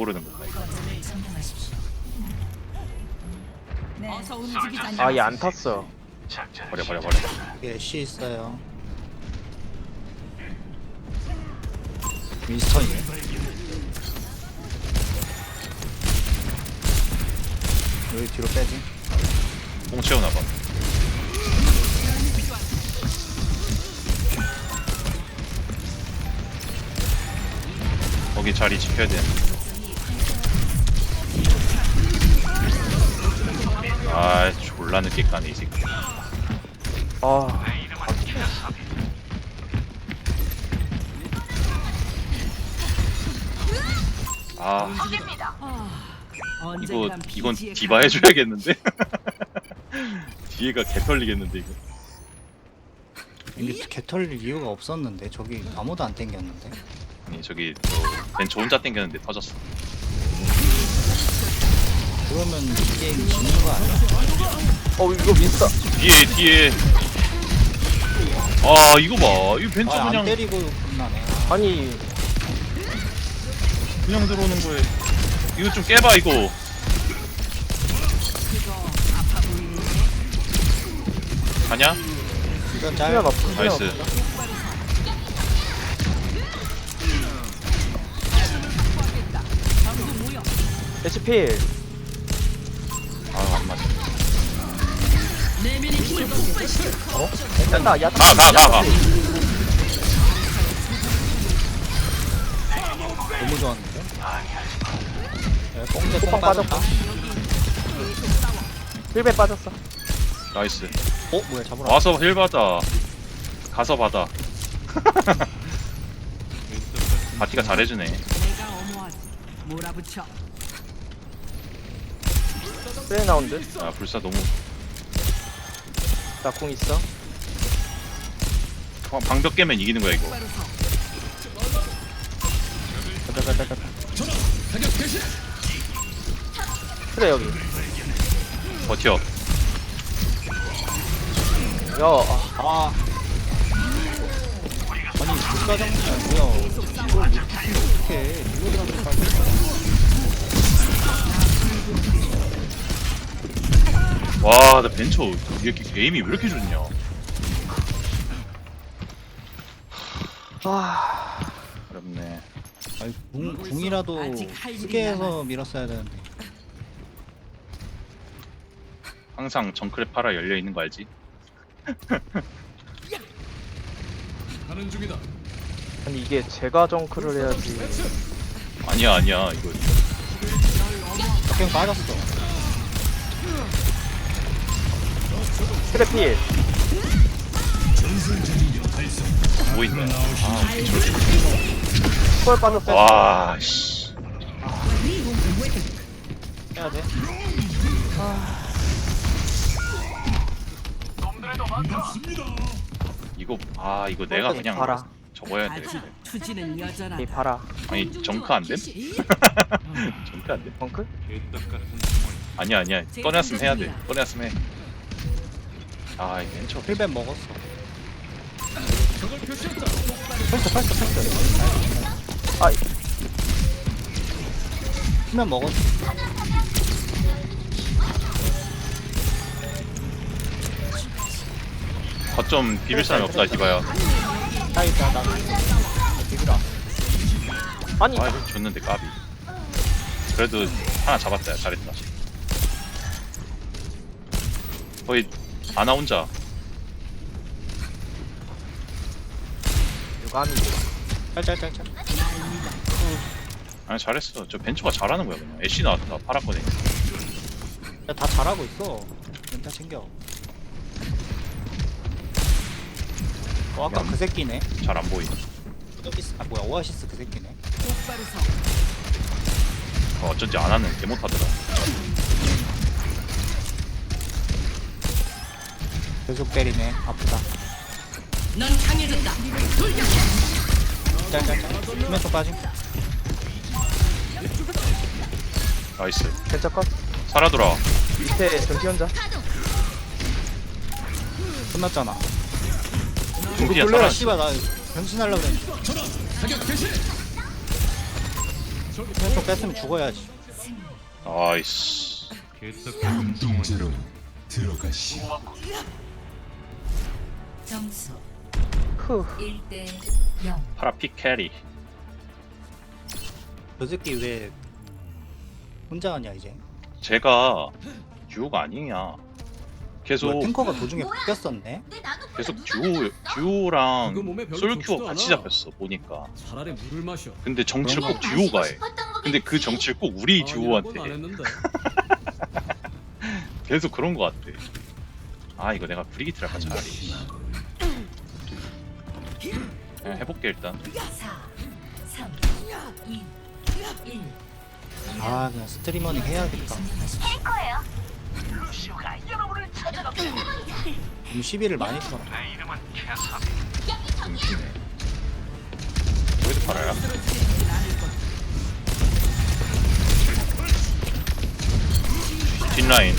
모르는 거. 어서 움직이자. 아 얘 안 탔어 버려 버려 버려. 애쉬 있어요. 윈스턴이에요. 여기 뒤로 빼지. 뽕 채우나 봐. 거기 자리 지켜야 돼. 아, 졸라 늦게 까네 이 새끼. 아 아, 이거 이건 디바 가- 해줘야겠는데. 뒤에가 개 털리겠는데 이거. 근데 개 털릴 이유가 없었는데 저기 아무도 안 땡겼는데. 아니 저기 저 벤처 혼자 땡겼는데 터졌어. 그러면 이 게임 지는 거 아니야? 어 이거 민스터 뒤에 뒤에. 아 이거 봐. 이거 벤처 아, 안 그냥 때리고 끝나네. 아니 그냥 들어오는 거에. 이거 좀 깨봐 이거. 가냐? 이건 수면 나이스. HP 어? 된다 야가가 가 가. 너무 좋았는데. 네, 뽕대 뽕 빠졌다. 힐배 빠졌어 나이스. 어 뭐야 잡으러. 와서 힐 받아. 가서 받아. 바티가 잘해주네. 내가. 몰아붙여. 나운드 아 불사 너무 나궁 있어 어, 방벽 깨면 이기는 거야 이거. 바로서 가자 가자 가자 스레 여기 버텨. 야 아, 아. 아니 국가장이야 뭐야? 이걸 어떻게 이거라도 와, 나 벤처 이렇게 게임이 왜 이렇게 좋냐? 아 어렵네. 아니 궁 궁이라도 쓰게 해서. 밀었어야 되는데. 항상 정크레 파라 열려 있는 거 알지? 아니 이게 제가 정크를 해야지 아니야, 아니야. 이거 그냥 빠졌어. 스레 필뭐 있네. 스콜 빠졌어 와, 씨. 해야 돼. 이거 아, 이거 내가 그냥 봐라. 아직. 투지는 여전하다. 이 봐라 아니, 정크 안 됨? 정크 안 됨? 정크? 아니야, 아니야. 꺼냈으면 해야 돼. 꺼냈으면 해. 아, 이 벤처. 힐벤 먹었어. 펄스 펄스 펄스. 아 힐벤 먹었어. 거점 비빌 사람이 없다, 디바야. 나 있다 나. 비비라. 아니 아, 줬는데 까비. 그래도 하나 잡았다. 잘했다. 거의 아나 혼자. 유감이 짤짤짤짤. 아니 잘했어. 저 벤처가 잘하는 거야 그냥. 애쉬 나왔다. 팔았거든. 야다 잘하고 있어. 멘탈 챙겨. 어 아까 그 새끼네. 잘 안 보이. 오아시스 아 뭐야 오아시스 그 새끼네. 어, 어쩐지 안 하는 개 못하더라. 계속 때리네. 아프다. 넌 강해졌다. 짤짤짤. 수면총 빠짐. 나이스. 괜찮 컷 살아 돌아. 밑에 전피 혼자 끝났잖아. 놀래라 살아. 씨발 나 변신하려고 그랬는데. 왼쪽 뺐으면 죽어야지 아이씨 눈동자로 들어가시. 점수 후. 1대 0 파라 픽 캐리. 저 새끼 왜 혼자 하냐 이제? 제가 듀오가 아니야. 계속 뭐야, 탱커가 도중에 바뀌었었네? 계속 듀오 듀오랑 솔큐어 같이. 잡혔어 보니까. 차라리 물을 마셔. 근데 정치를 꼭 듀오가 해. 근데 그 정치를 꼭 우리 안 듀오한테 해. 했는데. 계속 그런 거 같아. 아 이거 내가 브리기트를 할까 차라리 그냥 해볼게 일단. 4 3 2 1아 그냥 스트리머닝 해야겠다. 음, 시비를 많이 음식네 여기도 팔아야? 뒷라인.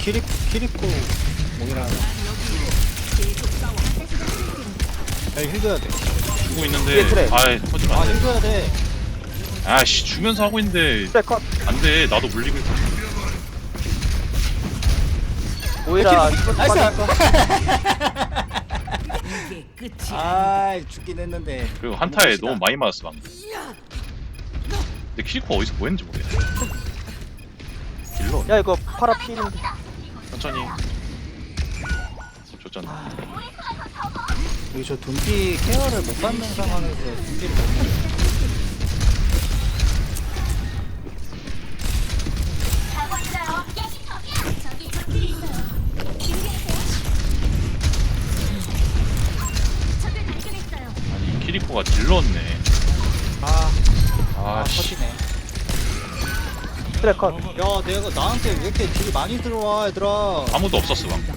키리, 키리코 뭐이라 야 힘줘야 돼. 주고 있는데. 뒤에 트랩. 아이 터지면 아 안 돼. 힘줘야 돼. 아씨 주면서 하고 있는데. 트랙 컷. 안 돼. 나도 물리고 오히려 이번 나이스. 이게 끝이 아 죽긴 했는데. 그리고 한타에. 너무 많이 맞았어 방금. 근데 키리코 어디서 뭐 했는지 모르겠어 딜러 야 이거 파라 필인데 천천히 줬잖아 여기 저 둠피 케어를 못 받는 상황에서 둠피를 못 받는 아니 키리코가 딜러였네. 아, 아 아씨. 터지네. 트랙 컷. 야 내가 나한테 왜 이렇게 딜이 많이 들어와 얘들아? 아무도 없었어 방금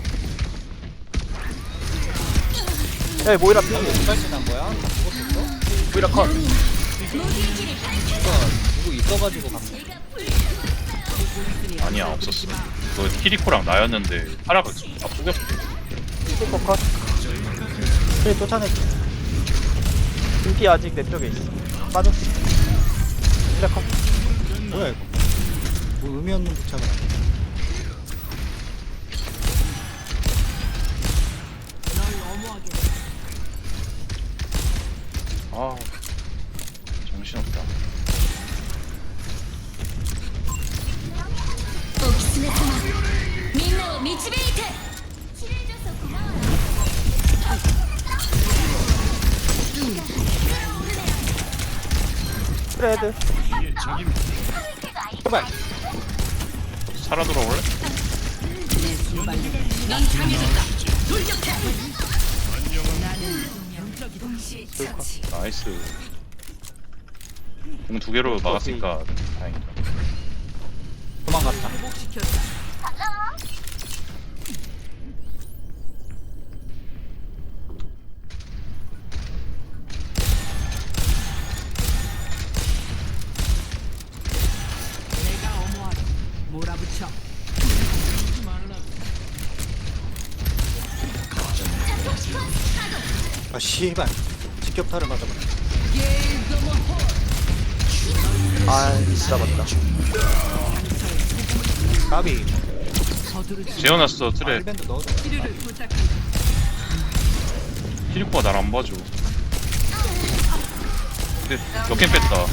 야 모이라 필 몇발씩 난 거야? 다 죽었었어? 모이라 컷. 누가 누구 있어가지고 간 거야? 아니야 없었어. 그 키리코랑 나였는데 파라가 다 포겼어. 슈퍼 컷. 그래 쫓아냈지 등피 아직 내 쪽에 있어. 빠졌어. 트랙 컷. 뭐야 이거? 뭐 의미 없는 부착을 하네 아 정신없다. 레드 제발. 살아 돌아올래? 처치. 나이스. 공 두 개로 막았으니까 다행이다. 도망갔다 아 씨발. 직격타를 맞아버려. 아 진짜 맞다. 까비. 재워놨어 아, 트레. 1밴드 넣어줘 치료를 부탁한다. 키리코가 날 안 봐줘. 근데 몇개 뺐다.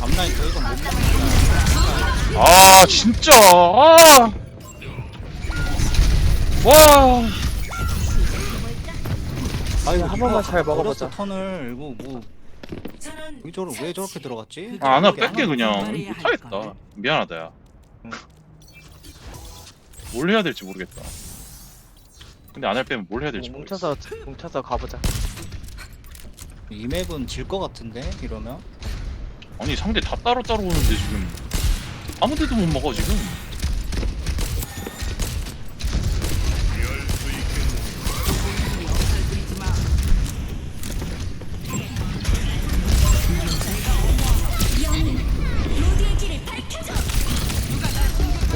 앞라인 더 이상 못 먹는다 아 진짜. 아 와, 아유 한 번만 잘 먹어보자. 턴을 이거 뭐 전원 왜 저러 왜 저렇게 들어갔지? 아, 하나 뺄게 그냥. 할 못하겠다. 미안하다 야. 응. 뭘 해야 될지 모르겠다. 근데 안 할 빼면 뭘 해야 될지 모르겠어. 뭉쳐서 뭉쳐서 가보자. 이 맵은 질 것 같은데 이러면? 아니 상대 다 따로따로 오는데 지금. 아무 데도 못 먹어 지금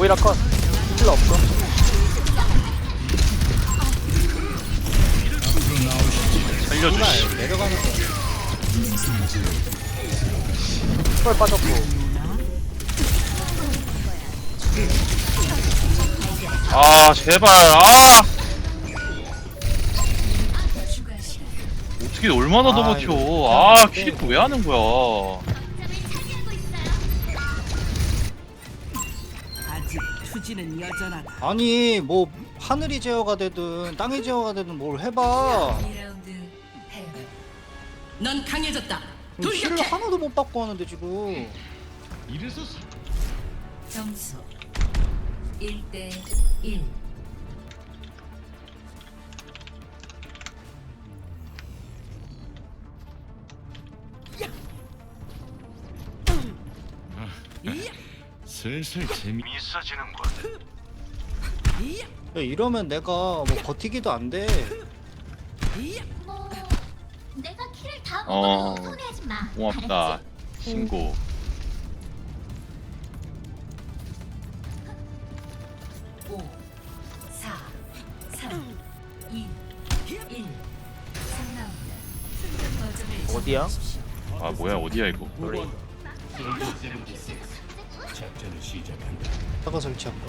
모이라 컷 살려줘 이날 씨. 내려가면서 펄 빠졌고. 아 제발. 아! 어떻게 얼마나 더 아, 버텨 아 그냥 퀴리코 왜 하는 거야 투지는 여전하다. 아니 뭐 하늘이 제어가 되든 땅이 제어가 되든 뭘 해봐 2라운드 패 넌 강해졌다. 힐을 돌격해. 하나도 못 받고 하는데 지금 점수 1대 1 슬슬 재미 야, 이러면 내가 뭐 버티기도 안 돼 뭐 내가 키를 다 어. 먹어도 서운해하지 마. 고맙다 알았지? 신고 5 4 3 2 1 3라운드 거점을 어디야? 아 뭐야 어디야 이거 우리 사과 설치한 거.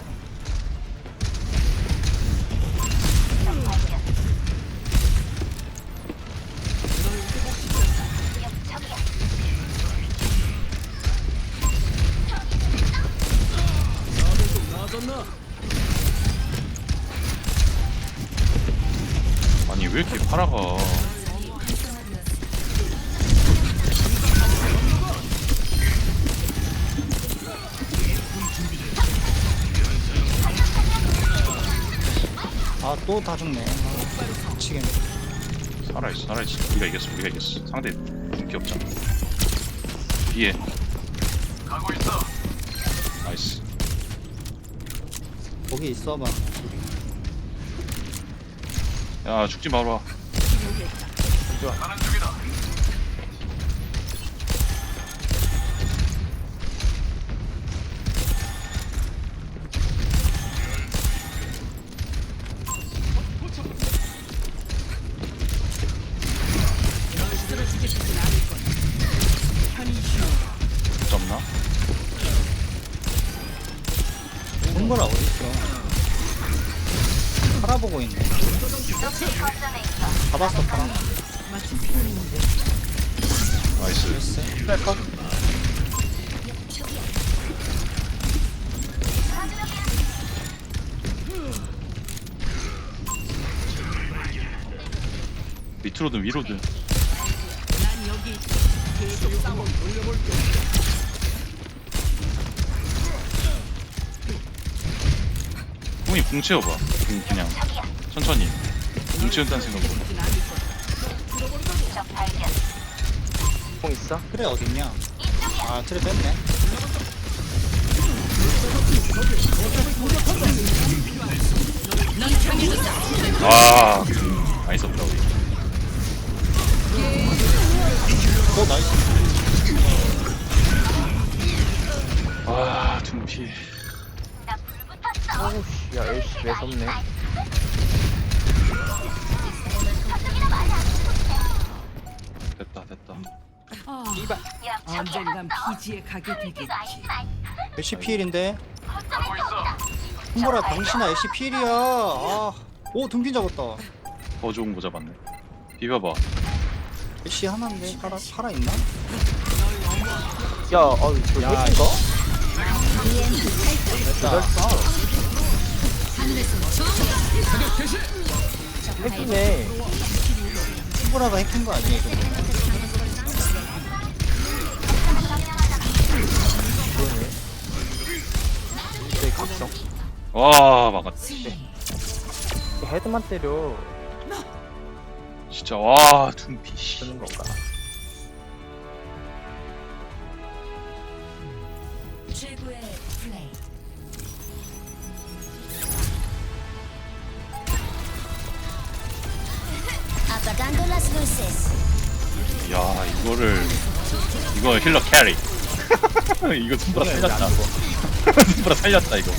아니 왜 이렇게 팔아가 아또다 죽네. 아, 미치겠네. 살아있어 살아있어. 우리가 이겼어 우리가 이겼어. 상대 인기 없잖아. 뒤에. 가고 있어. 나이스. 거기 있어봐. 야 죽지 마라 잡나? 홍보라 어딨어 팔아보고 있네. 잡았어 팔아 나이스. 됐어 뺄까? 밑으로든 위로든 궁이 궁 채워봐. 궁 그냥 천천히. 궁 채운다는 생각으로. 공 있어? 트레 어딨냐? 아 트레 뺐네. 아 많이 썼다 우리. 어 나이스. 아 둠피. 오우씨 매섭네? 됐다 됐다. 아, 언젠간 피지에 가게 되겠지. 애쉬 필인데? 홍보라 병신아 애쉬 필이야. 아 오 등빈 잡았다. 더 좋은 거 잡았네. 비벼봐. 애쉬 하나인데 살아, 살아있나? 야 어이 저 야, 핵인가? 됐다 핵이네 홍보라가 해킨 거 아니에요 그러네 각성 와 막았다. 헤드만 때려. 진짜 와 씨. 쓰는 건가 이거를 이거 힐러 캐리. 이거 tum보라 살렸다. tum보라 살렸다 이거